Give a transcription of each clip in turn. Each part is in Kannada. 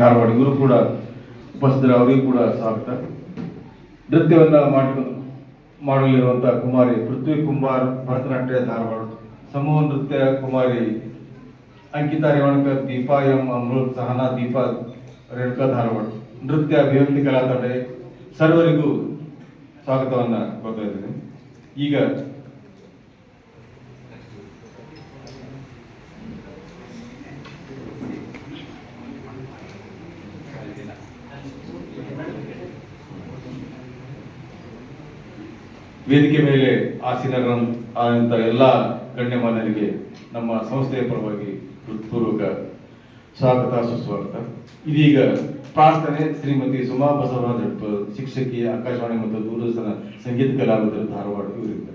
ಧಾರವಾಡ ಇವರು ಕೂಡ ಉಪಸ್ಥಿತರ ಅವರಿಗೂ ಕೂಡ ಸ್ವಾಗತ ನೃತ್ಯವನ್ನು ಮಾಡಿಕೊಂಡು ಮಾಡಲಿರುವಂಥ ಕುಮಾರಿ ಪೃಥ್ವಿ ಕುಮಾರ್ ಭರತನಾಟ್ಯ ಧಾರವಾಡ. ಸಮೂಹ ನೃತ್ಯ ಕುಮಾರಿ ಅಂಕಿತಾ ರೇವಣಕ ದೀಪಾ ಎಂ ಅಮೃತ್, ಸಹನಾ ದೀಪಾ ರೇಣುಕಾ ಧಾರವಾಡ. ನೃತ್ಯ ಅಭಿವ್ಯಕ್ತಿ ಕಲಾ ತಂಡ ಸರ್ವರಿಗೂ ಸ್ವಾಗತವನ್ನು ಕೊಡ್ತಾ ಇದ್ದೀನಿ. ಈಗ ವೇದಿಕೆ ಮೇಲೆ ಆಸೀನರಾದಂಥ ಎಲ್ಲ ಗಣ್ಯಮಾನ್ಯರಿಗೆ ನಮ್ಮ ಸಂಸ್ಥೆಯ ಪರವಾಗಿ ಹೃತ್ಪೂರ್ವಕ ಸ್ವಾಗತ, ಸುಸ್ವಾಗತ. ಇದೀಗ ಪ್ರಾರ್ಥನೆ ಶ್ರೀಮತಿ ಸುಮಾ ಬಸವರಾಜ ಶಿಕ್ಷಕಿ, ಆಕಾಶವಾಣಿ ಮತ್ತು ದೂರದರ್ಶನ ಸಂಗೀತ ಕಲಾವಿದರು ಧಾರವಾಡ ಇವರಿಂದ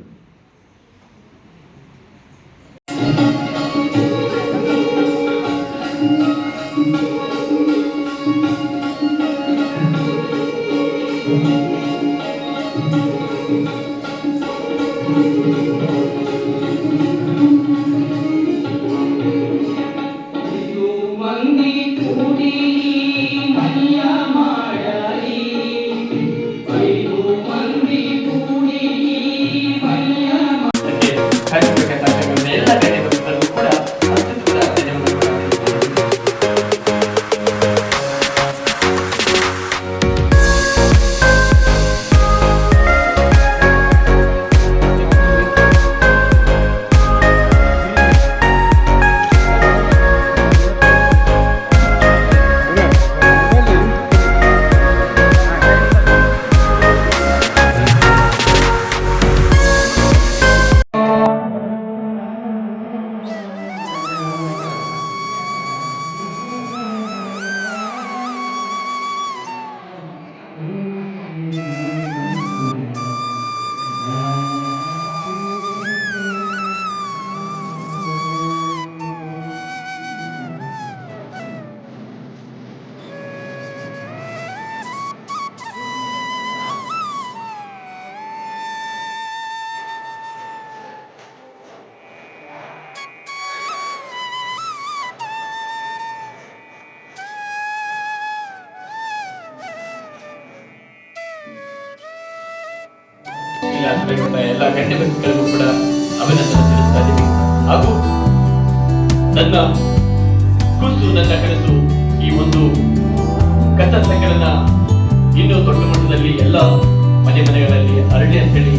ಆಗಬೇಕಂತ ಎಲ್ಲ ಗಣ್ಯ ವ್ಯಕ್ತಿಗಳಿಗೂ ಕೂಡ ಅಭಿನಂದನೆ ತಿಳಿಸ್ತಾ ಇದ್ದೀನಿ ಹಾಗೂ ನನ್ನ ಕೂಸು, ನನ್ನ ಕನಸು ಈ ಒಂದು ಕಥಾ ಸಂಕಲನ ಇನ್ನೂ ದೊಡ್ಡ ಮಟ್ಟದಲ್ಲಿ ಎಲ್ಲ ಮನೆ ಮನೆಗಳಲ್ಲಿ ಅರಳಿ ಅಂತೇಳಿ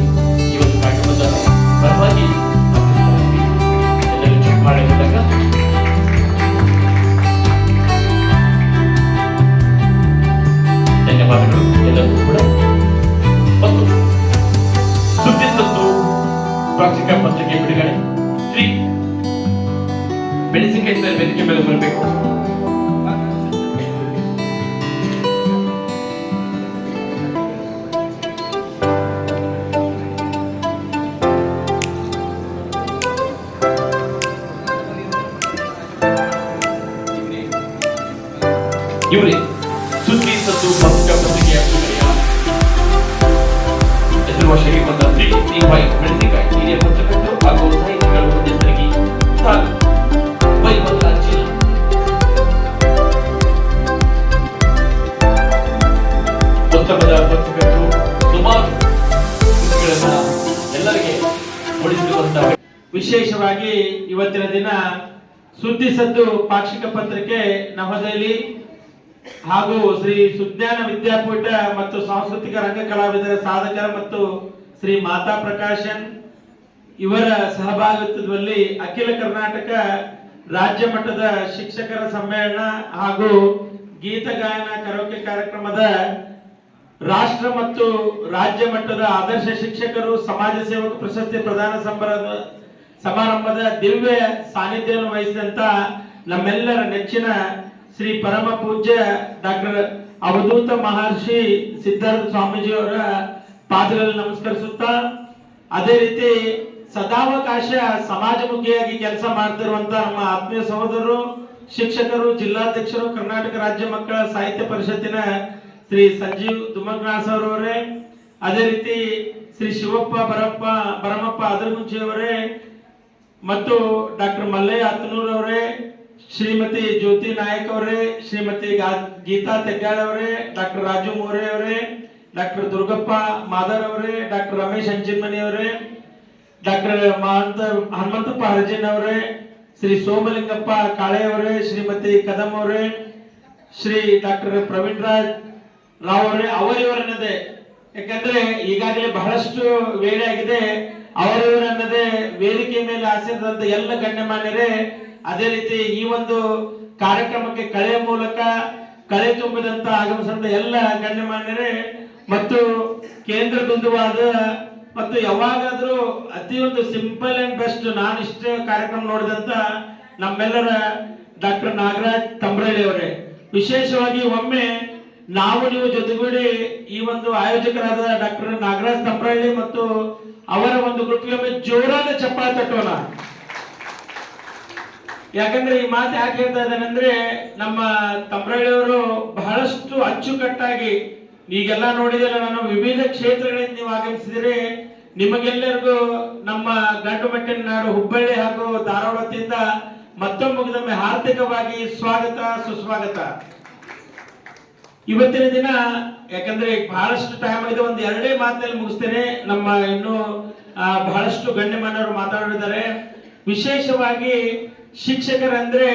ಇವರೇ, ಸುದ್ದಿ ಸತ್ತು ಪತ್ರಿಕಾ ಪತ್ರಿಕೆಯ ಬಿಡುಗಡೆಯ ಹೆಸರುವ ಶ್ರೀಮಂತ ಶ್ರೀ ಸಿ ವೈ ಮೆಣಸಿನಕಾಯಿ ಹಿರಿಯ ಪತ್ರಕರ್ತರು ಹಾಗೂ ಸಾಹಿತಿಗಳು ಎಲ್ಲರಿಗೆ ಉಳಿಸಿರುವಂತಹ ವಿಶೇಷವಾಗಿ ಇವತ್ತಿನ ದಿನ ಸುದ್ದಿ ಸದ್ದು ಪಾಕ್ಷಿಕ ಪತ್ರಿಕೆ ನವದೆಹಲಿ ಹಾಗೂ ಶ್ರೀ ಸುಜ್ಞಾನ ವಿದ್ಯಾಪೀಠ ಮತ್ತು ಸಾಂಸ್ಕೃತಿಕ ರಂಗ ಕಲಾವಿದರ ಸಾಧಕರ ಮತ್ತು ಶ್ರೀ ಮಾತಾ ಪ್ರಕಾಶನ್ ಇವರ ಸಹಭಾಗಿತ್ವದಲ್ಲಿ ಅಖಿಲ ಕರ್ನಾಟಕ ರಾಜ್ಯ ಮಟ್ಟದ ಶಿಕ್ಷಕರ ಸಮ್ಮೇಳನ ಹಾಗೂ ಗೀತ ಗಾಯನ ಕರೋಕೆ ಕಾರ್ಯಕ್ರಮದ ರಾಷ್ಟ್ರ ಮತ್ತು ರಾಜ್ಯ ಮಟ್ಟದ ಆದರ್ಶ ಶಿಕ್ಷಕರು, ಸಮಾಜ ಸೇವಕ ಪ್ರಶಸ್ತಿ ಪ್ರದಾನ ಸಂಬರದ, ಸಮಾರಂಭದ ದಿವ್ಯ ಸಾನ್ನಿಧ್ಯವನ್ನು ವಹಿಸಿದಂತ ನಮ್ಮೆಲ್ಲರ ನೆಚ್ಚಿನ ಶ್ರೀ ಪರಮ ಪೂಜ್ಯ ಡಾಕ್ಟರ್ ಅವಧೂತ ಮಹರ್ಷಿ ಸಿದ್ಧಾರ್ಥ ಸ್ವಾಮೀಜಿಯವರ ಪಾದಗಳಲ್ಲಿ ನಮಸ್ಕರಿಸುತ್ತಾ, ಅದೇ ರೀತಿ ಸದಾವಕಾಶ ಸಮಾಜಮುಖಿಯಾಗಿ ಕೆಲಸ ಮಾಡ್ತಿರುವಂತ ನಮ್ಮ ಆತ್ಮೀಯ ಸಹೋದರರು, ಶಿಕ್ಷಕರು, ಜಿಲ್ಲಾಧ್ಯಕ್ಷರು, ಕರ್ನಾಟಕ ರಾಜ್ಯ ಮಕ್ಕಳ ಸಾಹಿತ್ಯ ಪರಿಷತ್ತಿನ ಶ್ರೀ ಸಂಜೀವ್ ದುಮಗ್ನಾಸ್ ಅವರವರೇ ಅದೇ ರೀತಿ ಶ್ರೀ ಶಿವಪ್ಪ ಬರಪ್ಪ, ಬರಮಪ್ಪ ಅದರಗುಂಚಿಯವರೇ, ಮತ್ತು ಡಾಕ್ಟರ್ ಮಲ್ಲಯ್ಯ ಹತ್ತನೂರ್ ಅವರೇ ಶ್ರೀಮತಿ ಜ್ಯೋತಿ ನಾಯಕ್ ಅವರೇ, ಶ್ರೀಮತಿ ಗೀತಾ ತೆಗ್ಗಾಳ್ ಅವರೇ, ಡಾಕ್ಟರ್ ರಾಜು ಮೋರೆ ಅವರೇ, ಡಾಕ್ಟರ್ ದುರ್ಗಪ್ಪ ಮಾದರ್ ಅವರೇ, ಡಾಕ್ಟರ್ ರಮೇಶ್ ಅಂಚಿನ್ಮನಿ ಅವರೇ, ಡಾಕ್ಟರ್ ಮಹಂತ ಹನುಮಂತಪ್ಪ ಹರಜನ್ ಅವರೇ, ಶ್ರೀ ಸೋಮಲಿಂಗಪ್ಪ ಕಾಳೆ ಅವರೇ, ಶ್ರೀಮತಿ ಕದಂ ಅವರೇ, ಶ್ರೀ ಡಾಕ್ಟರ್ ಪ್ರವೀಣ್ ರಾಜ್ ರಾವ್ ಅವರೇ ಅವರಿವರನ್ನದೇ ಯಾಕಂದ್ರೆ ಈಗಾಗಲೇ ಬಹಳಷ್ಟು ವೇಳೆ ಆಗಿದೆ ಅವರಿವರನ್ನದೇ ವೇದಿಕೆ ಮೇಲೆ ಆಸೆದಂತ ಎಲ್ಲ ಗಣ್ಯಮಾನ್ಯರೇ ಅದೇ ರೀತಿ ಈ ಒಂದು ಕಾರ್ಯಕ್ರಮಕ್ಕೆ ಕಳೆಯ ಮೂಲಕ ಕಳೆ ತುಂಬಿದಂತ ಆಗಮಿಸಿದ ಎಲ್ಲ ಗಣ್ಯಮಾನ್ಯರೇ ಮತ್ತು ಕೇಂದ್ರ ಬಿಂದುವಾದ ಮತ್ತು ಯಾವಾಗಾದ್ರೂ ಅತಿ ಒಂದು ಸಿಂಪಲ್ ಅಂಡ್ ಬೆಸ್ಟ್ ನಾನು ಇಷ್ಟ ಕಾರ್ಯಕ್ರಮ ನೋಡಿದಂತ ನಮ್ಮೆಲ್ಲರ ಡಾಕ್ಟರ್ ನಾಗರಾಜ್ ತಂಬ್ರಳ್ಳಿ ಅವರೇ. ವಿಶೇಷವಾಗಿ ಒಮ್ಮೆ ನಾವು ನೀವು ಜೊತೆಗೂಡಿ ಈ ಒಂದು ಆಯೋಜಕರಾದ ಡಾಕ್ಟರ್ ನಾಗರಾಜ್ ತಂಬ್ರಳ್ಳಿ ಮತ್ತು ಅವರ ಒಂದು ಗ್ರೂಪ್ಗೆ ಜೋರಾದ ಚಪ್ಪಾಳೆ ತಟ್ಟೋಣ. ಯಾಕಂದ್ರೆ ಈ ಮಾತು ಯಾಕೆ ಹೇಳ್ತಾ ಇದ್ದಾನಂದ್ರೆ ನಮ್ಮ ತಮ್ರಳ್ಳಿಯವರು ಬಹಳಷ್ಟು ಅಚ್ಚುಕಟ್ಟಾಗಿ, ಈಗೆಲ್ಲ ನೋಡಿದೆಲ್ಲ ನಾನು ವಿವಿಧ ಕ್ಷೇತ್ರಗಳಿಂದ ನೀವು ಆಗಮಿಸಿದರೆ ನಿಮಗೆಲ್ಲರಿಗೂ ನಮ್ಮ ಗಂಡು ಮಟ್ಟಿನ ನಾಡು ಹುಬ್ಬಳ್ಳಿ ಹಾಗೂ ಧಾರವಾಡದಿಂದ ಮತ್ತೊಮ್ಮೆ ಹಾರ್ದಿಕವಾಗಿ ಸ್ವಾಗತ, ಸುಸ್ವಾಗತ. ಇವತ್ತಿನ ದಿನ, ಯಾಕಂದ್ರೆ ಬಹಳಷ್ಟು ಟೈಮ್ ಇದೆ, ಒಂದು ಎರಡೇ ಮಾತಿನಲ್ಲಿ ಮುಗಿಸ್ತೇನೆ. ನಮ್ಮ ಇನ್ನು ಬಹಳಷ್ಟು ಗಣ್ಯಮಾನ್ಯರು ಮಾತಾಡಿದ್ದಾರೆ ವಿಶೇಷವಾಗಿ ಶಿಕ್ಷಕರಂದ್ರೆ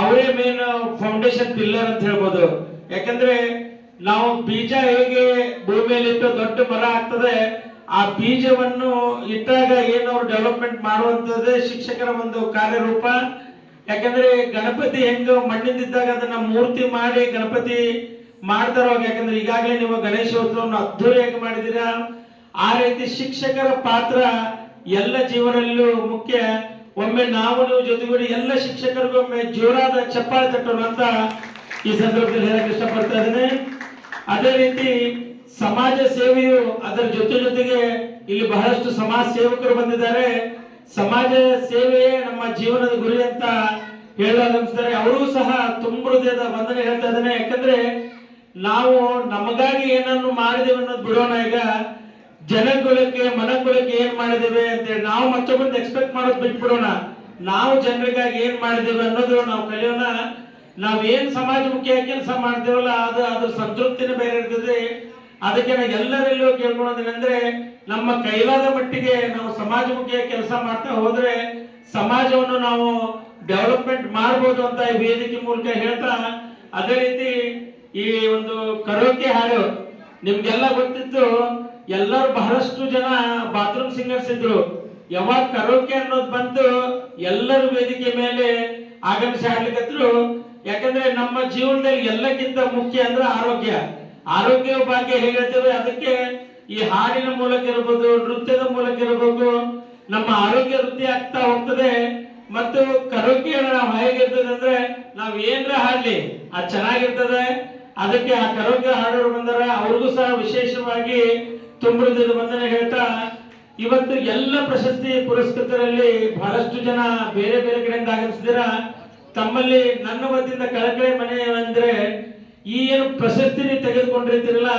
ಅವರೇ ಮೇನ್ ಫೌಂಡೇಶನ್ ಪಿಲ್ಲರ್ ಅಂತ ಹೇಳ್ಬೋದು. ಯಾಕಂದ್ರೆ ನಾವು ಬೀಜ ಹೇಗೆ ಭೂಮಿಯಲ್ಲಿ ಇಟ್ಟು ದೊಡ್ಡ ಮರ ಆಗ್ತದೆ, ಆ ಬೀಜವನ್ನು ಇಟ್ಟಾಗ ಏನು ಅವ್ರು ಡೆವಲಪ್ಮೆಂಟ್ ಮಾಡುವಂತದ್ದೇ ಶಿಕ್ಷಕರ ಒಂದು ಕಾರ್ಯರೂಪ. ಯಾಕಂದ್ರೆ ಗಣಪತಿ ಹೆಂಗ ಮಣ್ಣಿಂದಿದ್ದಾಗ ಅದನ್ನ ಮೂರ್ತಿ ಮಾಡಿ ಗಣಪತಿ ಮಾಡ್ತಾರೋ, ಯಾಕಂದ್ರೆ ಈಗಾಗಲೇ ನೀವು ಗಣೇಶೋತ್ಸವವನ್ನು ಅದ್ದೂರಿಯಾಗಿ ಮಾಡಿದೀರಾ ಆ ರೀತಿ ಶಿಕ್ಷಕರ ಪಾತ್ರ ಎಲ್ಲ ಜೀವನಲ್ಲೂ ಮುಖ್ಯ. ಒಮ್ಮೆ ನಾವು ನೀವು ಜೊತೆಗೂಡಿ ಎಲ್ಲ ಶಿಕ್ಷಕರಿಗೂ ಒಮ್ಮೆ ಜೋರಾದ ಚಪ್ಪಾಳೆ ತಟ್ಟೋಣ ಅಂತ ಈ ಸಂದರ್ಭದಲ್ಲಿ ಹೇಳಕ್ ಇಷ್ಟಪಡ್ತಾ ಇದ್ದೇನೆ. ಅದೇ ರೀತಿ ಸಮಾಜ ಸೇವೆಯು ಅದರ ಜೊತೆ ಜೊತೆಗೆ ಇಲ್ಲಿ ಬಹಳಷ್ಟು ಸಮಾಜ ಸೇವಕರು ಬಂದಿದ್ದಾರೆ. ಸಮಾಜ ಸೇವೆಯೇ ನಮ್ಮ ಜೀವನದ ಗುರಿ ಅಂತ ಹೇಳಿದ್ದಾರೆ ಅವರು ಸಹ ತುಂಬ ಹೃದಯದ ವಂದನೆ ಹೇಳ್ತಾ ಇದ್ದಾನೆ. ಯಾಕಂದ್ರೆ ನಾವು ನಮಗಾಗಿ ಏನನ್ನು ಮಾಡಿದೆವು ಅನ್ನೋದು ಬಿಡೋಣ ಈಗ. ಜನಗುಲಕ್ಕೆ ಮನಗಳಕ್ಕೆ ಏನ್ ಮಾಡಿದ್ದೇವೆ ಅಂತೇಳಿ ನಾವು ಮತ್ತೊಬ್ಬಂದು ಎಕ್ಸ್ಪೆಕ್ಟ್ ಮಾಡೋದು ಬಿಟ್ಬಿಡೋಣ. ನಾವು ಜನರಿಗಾಗಿ ಏನ್ ಮಾಡಿದೇವೆ ಅನ್ನೋದು ನಾವು ಕಲಿಯೋಣ. ನಾವ್ ಏನ್ ಮುಖ್ಯ ಕೆಲಸ ಮಾಡ್ತೇವಲ್ಲ ಅದು ಅದ್ರ ಸಂತೃಪ್ತಿನ ಬೇರೆ ಇರ್ತದೆ. ಅದಕ್ಕೆ ನಾವು ಎಲ್ಲರಲ್ಲೂ ಕೇಳ್ಕೊಳೋದೇನೆಂದ್ರೆ, ನಮ್ಮ ಕೈಲಾದ ಮಟ್ಟಿಗೆ ನಾವು ಸಮಾಜಮುಖಿಯಾಗಿ ಕೆಲಸ ಮಾಡ್ತಾ ಹೋದ್ರೆ, ಸಮಾಜವನ್ನು ನಾವು ಡೆವಲಪ್ಮೆಂಟ್ ಮಾಡ್ಬೋದು ಅಂತ ಈ ವೇದಿಕೆ ಮೂಲಕ ಹೇಳ್ತಾ, ಅದೇ ರೀತಿ ಈ ಒಂದು ಕರೋಕೆ ಹಾಡು, ನಿಮ್ಗೆಲ್ಲ ಗೊತ್ತಿತ್ತು ಎಲ್ಲರೂ ಬಹಳಷ್ಟು ಜನ ಬಾತ್ರೂಮ್ ಸಿಂಗರ್ಸ್ ಇದ್ರು. ಯಾವಾಗ ಕರೋಕೆ ಅನ್ನೋದು ಬಂತು ಎಲ್ಲರೂ ವೇದಿಕೆ ಮೇಲೆ ಆಗಮಿಸಿ ಹಾಡ್ಲಿಕ್ಕತ್ರು ಯಾಕಂದ್ರೆ ನಮ್ಮ ಜೀವನದಲ್ಲಿ ಎಲ್ಲಕ್ಕಿಂತ ಮುಖ್ಯ ಅಂದ್ರೆ ಆರೋಗ್ಯ. ಆರೋಗ್ಯ ಬಗ್ಗೆ ಹೇಳ್ತೇವೆ ಅದಕ್ಕೆ ಈ ಹಾಡಿನ ಮೂಲಕ ಇರಬಹುದು ನೃತ್ಯದ ಮೂಲಕ ಇರಬಹುದು ನಮ್ಮ ಆರೋಗ್ಯ ವೃದ್ಧಿ ಆಗ್ತಾ ಹೋಗ್ತದೆ. ಮತ್ತು ಕರೋಕೆ ನಾವು ಹೇಗಿರ್ತದೆ ಅಂದ್ರೆ ನಾವ್ ಏನ್ರ ಹಾಡ್ಲಿ, ಅದು ಚೆನ್ನಾಗಿರ್ತದೆ. ಅದಕ್ಕೆ ಆ ಕರೋಕೆ ಹಾಡೋರು ಬಂದಾರ, ಅವ್ರಿಗೂ ಸಹ ವಿಶೇಷವಾಗಿ ತುಂಬಿದ ವಂದನೆ ಹೇಳ್ತಾ, ಇವತ್ತು ಎಲ್ಲ ಪ್ರಶಸ್ತಿ ಪುರಸ್ಕೃತರಲ್ಲಿ ಬಹಳಷ್ಟು ಜನ ಬೇರೆ ಬೇರೆ ಕಡೆಯಿಂದ ಆಗಮಿಸಿದಿರ ತಮ್ಮಲ್ಲಿ ನನ್ನ ವತಿಯಿಂದ ಕಳಕಳೆ ಮನೆ ಅಂದ್ರೆ ಈ ಏನು ಪ್ರಶಸ್ತಿ ನೀವು ತೆಗೆದುಕೊಂಡಿರ್ತೀರಲ್ಲ,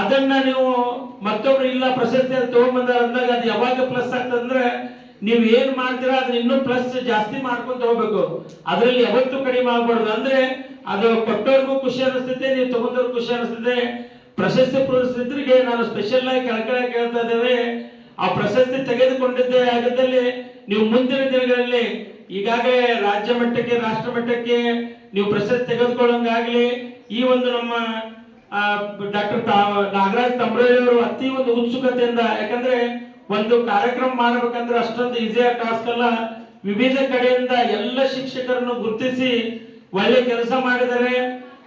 ಅದನ್ನ ನೀವು ಮತ್ತೊಬ್ರು ಇಲ್ಲ ಪ್ರಶಸ್ತಿ ಅಂತ ತಗೊಂಡ್ಬಂದಾರ ಅಂದಾಗ ಅದು ಯಾವಾಗ ಪ್ಲಸ್ ಆಗ್ತದಂದ್ರೆ ನೀವು ಏನ್ ಮಾಡ್ತೀರಾ ಅದನ್ನ ಇನ್ನೂ ಪ್ಲಸ್ ಜಾಸ್ತಿ ಮಾಡ್ಕೊಂತ ಹೋಗ್ಬೇಕು. ಅದರಲ್ಲಿ ಯಾವತ್ತೂ ಕಡಿಮೆ ಆಗ್ಬಾರ್ದು. ಅಂದ್ರೆ ಅದು ಕೊಟ್ಟವ್ರಿಗೂ ಖುಷಿ ಅನಿಸ್ತೈತೆ, ನೀವು ತಗೊಂಡವ್ರಿಗೂ ಖುಷಿ ಅನಿಸ್ತದೆ ಪ್ರಶಸ್ತಿ ಪುರಸ್ಕೃತರಿಗೆ ನಾನು ಸ್ಪೆಷಲ್ ಆಗಿ ಕಳಕಳ ಕೇಳ್ತಾ ಇದ್ದೇವೆ. ಆ ಪ್ರಶಸ್ತಿ ತೆಗೆದುಕೊಂಡಿದ್ದೇ ಆಗದಲ್ಲಿ ನೀವು ಮುಂದಿನ ದಿನಗಳಲ್ಲಿ ಈಗಾಗಲೇ ರಾಜ್ಯ ಮಟ್ಟಕ್ಕೆ, ರಾಷ್ಟ್ರ ಮಟ್ಟಕ್ಕೆ ನೀವು ಪ್ರಶಸ್ತಿ ತೆಗೆದುಕೊಳ್ಳೋಂಗಾಗಲಿ, ಈ ಒಂದು ನಮ್ಮ ಡಾಕ್ಟರ್ ನಾಗರಾಜ್ ತಂಬ್ರಳ್ಳಿ ಅತಿ ಒಂದು ಉತ್ಸುಕತೆಯಿಂದ, ಯಾಕಂದ್ರೆ ಒಂದು ಕಾರ್ಯಕ್ರಮ ಮಾಡಬೇಕಂದ್ರೆ ಅಷ್ಟೊಂದು ಈಸಿಯಾದ ಟಾಸ್ಕ್ ಅಲ್ಲ. ವಿವಿಧ ಕಡೆಯಿಂದ ಎಲ್ಲ ಶಿಕ್ಷಕರನ್ನು ಗುರುತಿಸಿ ಒಳ್ಳೆ ಕೆಲಸ ಮಾಡಿದರೆ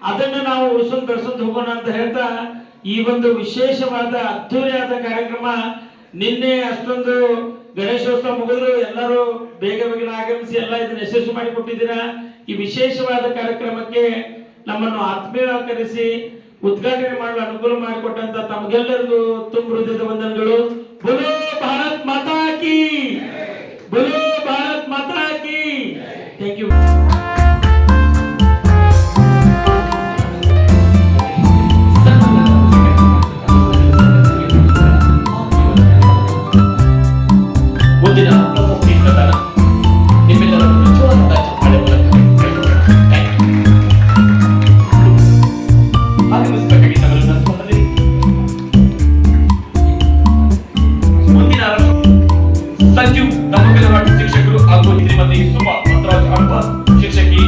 ಅದನ್ನು ನಾವು ಉಳಿಸೋದು ಬೆಳೆಸೋದು ಹೋಗೋಣ ಅಂತ ಹೇಳ್ತಾ ಈ ಒಂದು ವಿಶೇಷವಾದ ಅದ್ದೂರಿಯಾದ ಕಾರ್ಯಕ್ರಮ ನಿನ್ನೆ ಅಷ್ಟೊಂದು ಗಣೇಶೋತ್ಸವ ಮುಗಿದ್ರು. ಎಲ್ಲರೂ ಬೇಗ ಬೇಗ ಆಗಮಿಸಿ ಎಲ್ಲ ಇದನ್ನ ಯಶಸ್ವಿ ಮಾಡಿ ಕೊಟ್ಟಿದ್ದೀರಾ? ಈ ವಿಶೇಷವಾದ ಕಾರ್ಯಕ್ರಮಕ್ಕೆ ನಮ್ಮನ್ನು ಆತ್ಮೀಯಕರಿಸಿ ಉದ್ಘಾಟನೆ ಮಾಡಲು ಅನುಕೂಲ ಮಾಡಿಕೊಟ್ಟಂತ ತಮಗೆಲ್ಲರಿಗೂ ತುಂಬ ಹೃದಯದ ವಂದನೆಗಳು. ಬುಲೋ ಭಾರತ್ ಮಾತಾ ಬುಲೋ ಸಚಿವ್ ನವಕಲವಾಡಿ ಶಿಕ್ಷಕರು ಹಾಗೂ ಶ್ರೀಮತಿ ಸುಮಾ ಮಂತರಾಜ್ ಅಂಬ ಶಿಕ್ಷಕಿ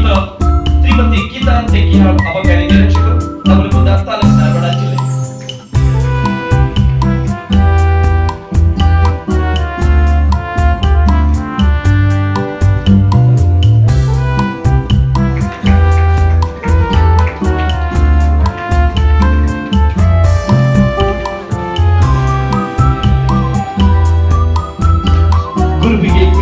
ಶ್ರೀಮತಿ ಗೀತಾ ತೆಕ್ಕಿಹಾಳ್ ಅವಕಾರಿ ನಿರೀಕ್ಷಕರು ಅವರು ಮುಂದಾಸ್ತಾನ Zor bir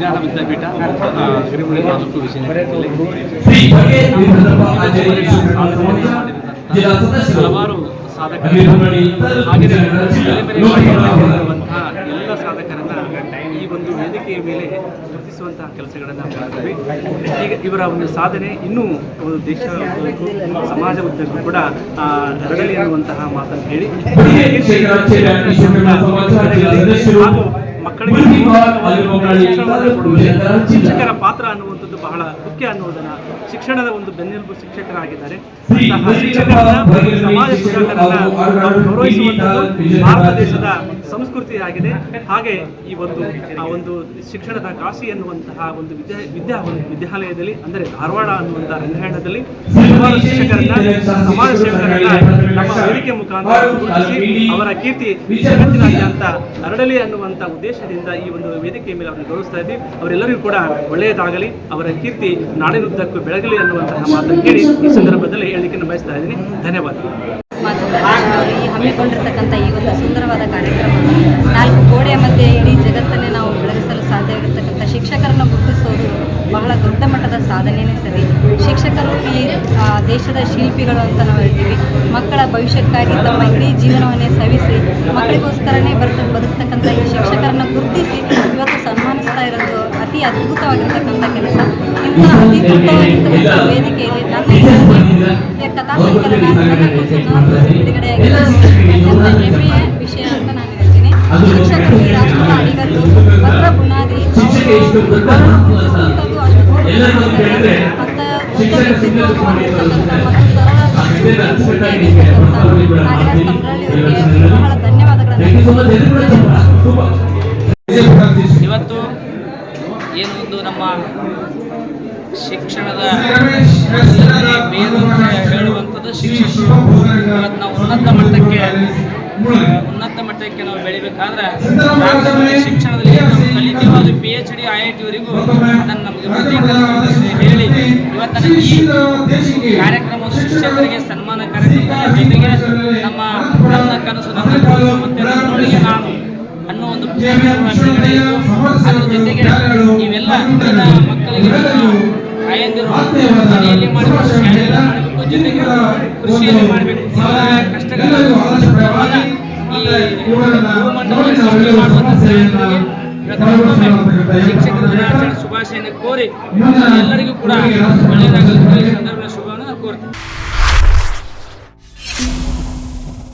ಆಚಾರ್ಯ ವಿದ್ಯಾಪೀಠ ಹಲವಾರು ಸಾಧಕರು ಎಲ್ಲ ಸಾಧಕರನ್ನ ಈ ಒಂದು ವೇದಿಕೆಯ ಮೇಲೆ ಗುರುತಿಸುವಂತಹ ಕೆಲಸಗಳನ್ನು ಮಾಡ್ತೀವಿ ಈಗ ಇವರ ಒಂದು ಸಾಧನೆ ಇನ್ನೂ ಒಂದು ದೇಶ ಸಮಾಜ ಉದ್ದಕ್ಕೂ ಕೂಡ ಅನ್ನುವಂತಹ ಮಾತನ್ನು ಹೇಳಿ ಮಕ್ಕಳಿಗೆ. ಶಿಕ್ಷಕರ ಪಾತ್ರ ಅನ್ನುವಂಥದ್ದು ಬಹಳ ಮುಖ್ಯ ಅನ್ನುವುದನ್ನ ಶಿಕ್ಷಣದ ಒಂದು ಬೆನ್ನೆಲುಬು ಶಿಕ್ಷಕರಾಗಿದ್ದಾರೆ ಅಂತಹ ಶಿಕ್ಷಕರನ್ನ ಸಮಾಜ ಸುಧಾರಕರನ್ನ ಗೌರವಿಸುವಂಥದ್ದು ಭಾರತ ಜಿಲ್ಲೆ. ದೇಶದ ಸಂಸ್ಕೃತಿಯಾಗಿದೆ. ಹಾಗೆ ಈ ಒಂದು, ಆ ಒಂದು ಶಿಕ್ಷಣದ ಕಾಶಿ ಎನ್ನುವಂತಹ ಒಂದು ವಿದ್ಯಾ ವಿದ್ಯಾ ವಿದ್ಯಾಲಯದಲ್ಲಿ, ಅಂದರೆ ಧಾರವಾಡ ಅನ್ನುವಂತಹ ರಂಗಾಯಣದಲ್ಲಿ ಹಲವಾರು ಶಿಕ್ಷಕರನ್ನ, ಸಮಾಜ ಸೇವಕರನ್ನ ನಮ್ಮ ವೇದಿಕೆ ಮುಖಾಂತರ ಅವರ ಕೀರ್ತಿ ಅಂತ ಅರಡಲಿ ಅನ್ನುವಂಥ ಉದ್ದೇಶದಿಂದ ಈ ಒಂದು ವೇದಿಕೆಯ ಮೇಲೆ ಅವರನ್ನು ಗೌರವಿಸ್ತಾ ಇದ್ದೀವಿ ಅವರೆಲ್ಲರಿಗೂ ಕೂಡ ಒಳ್ಳೆಯದಾಗಲಿ, ಅವರ ಕೀರ್ತಿ ನಾಡಿನುದ್ದಕ್ಕೂ ಬೆಳಗಲಿ ಅನ್ನುವಂತಹ ಮಾತನ್ನು ಕೇಳಿ ಈ ಸಂದರ್ಭದಲ್ಲಿ ಹೇಳಲಿಕ್ಕೆ ಬಯಸ್ತಾ ಇದ್ದೀನಿ. ಧನ್ಯವಾದಗಳು. ಮತ್ತು ಅವರು ಈ ಹಮ್ಮಿಕೊಂಡಿರ್ತಕ್ಕಂಥ ಈ ಒಂದು ಸುಂದರವಾದ ಕಾರ್ಯಕ್ರಮ. ನಾಲ್ಕು ಗೋಡೆಯ ಮಧ್ಯೆ ಇಡೀ ಜಗತ್ತನ್ನೇ ನಾವು ಬೆಳಗಿಸಲು ಸಾಧ್ಯವಾಗಿರ್ತಕ್ಕಂಥ ಶಿಕ್ಷಕರನ್ನು ಗುರುತಿಸೋದು ಬಹಳ ದೊಡ್ಡ ಮಟ್ಟದ ಸಾಧನೆಯೇ ಸರಿ. ಶಿಕ್ಷಕರು ಈ ದೇಶದ ಶಿಲ್ಪಿಗಳು ಅಂತ ನಾವು ಹೇಳ್ತೀವಿ. ಮಕ್ಕಳ ಭವಿಷ್ಯಕ್ಕಾಗಿ ತಮ್ಮ ಇಡೀ ಜೀವನವನ್ನೇ ಸವಿಸಿ, ಮಕ್ಕಳಿಗೋಸ್ಕರನೇ ಬರ್ತ ಬದುಕ್ತಕ್ಕಂಥ ಈ ಶಿಕ್ಷಕರನ್ನು ಗುರುತಿಸಿ ಇವತ್ತು ಸನ್ಮಾನಿಸ್ತಾ ಇರೋದು ಅತಿ ಅದ್ಭುತವಾಗಿರ್ತಕ್ಕಂಥ ಕೆಲಸ. ಇಂಥ ಅತಿ ದೊಡ್ಡವಾಗಿರ್ತಕ್ಕಂಥ ವೇದಿಕೆಯಲ್ಲಿ ಹೆಮ್ಮೆಯ ವಿಷಯ ಅಂತ ನಾನು ಹೇಳ್ತೀನಿ ಶಿಕ್ಷಕರು ಈ ರಾಷ್ಟ್ರದ ಬುನಾದಿ ಅವರಿಗೆ ಬಹಳ ಧನ್ಯವಾದಗಳನ್ನು ಇವತ್ತು ಏನು ಒಂದು ನಮ್ಮ ಶಿಕ್ಷಣದ ಹೇಳುವಂಥದ್ದು ಶಿಕ್ಷಣ ಇವತ್ತು ನಾವು ಉನ್ನತ ಮಟ್ಟಕ್ಕೆ ಉನ್ನತ ಮಟ್ಟಕ್ಕೆ ನಾವು ಬೆಳಿಬೇಕಾದ್ರೆ ಶಿಕ್ಷಣದಲ್ಲಿ ನಾವು ಕಲಿತೀವೋ ಅದು P H D I I ಟಿವರೆಗೂ ಅದನ್ನು ನಮಗೆ ಹೇಳಿ ಇವತ್ತು ಈ ಕಾರ್ಯಕ್ರಮ ಶಿಕ್ಷಕರಿಗೆ ಸನ್ಮಾನ ಕಾರ್ಯಕ್ರಮದ ಜೊತೆಗೆ ನಮ್ಮ ನನ್ನ ಕನಸು ನನ್ನ ಕನಸು ನನ್ನೊಳಗೆ ನಾನು ಅನ್ನೋ ಒಂದು. ಅದ್ರ ಜೊತೆಗೆ ಇವೆಲ್ಲ ಮಕ್ಕಳಿಗೆ ತಾಯಂದಿರು ಮನೆಯಲ್ಲಿ ಮಾಡಬೇಕು ಶಾಲೆಯಲ್ಲಿ ಮಾಡಬೇಕು ಜೊತೆಗೆ ಕೃಷಿಯಲ್ಲಿ ಮಾಡಬೇಕು. ಅವರ ಕಷ್ಟಗಳ ಈ ಭೂಮಂಡಲದಲ್ಲಿ ಸೃಷ್ಟಿ ಮಾಡುವಂಥ ತಾಯಂದಿರಿಗೆ ಇವತ್ತು ಮತ್ತೊಮ್ಮೆ ಶಿಕ್ಷಕರ ದಿನಾಚರಣೆ ಶುಭಾಶಯನ ಕೋರಿ ಎಲ್ಲರಿಗೂ ಕೂಡ ಒಳ್ಳೆಯದಾಗಲಿ ಸಂದರ್ಭದಲ್ಲಿ ಶುಭವನ್ನು ಕೋರ್ತೀನಿ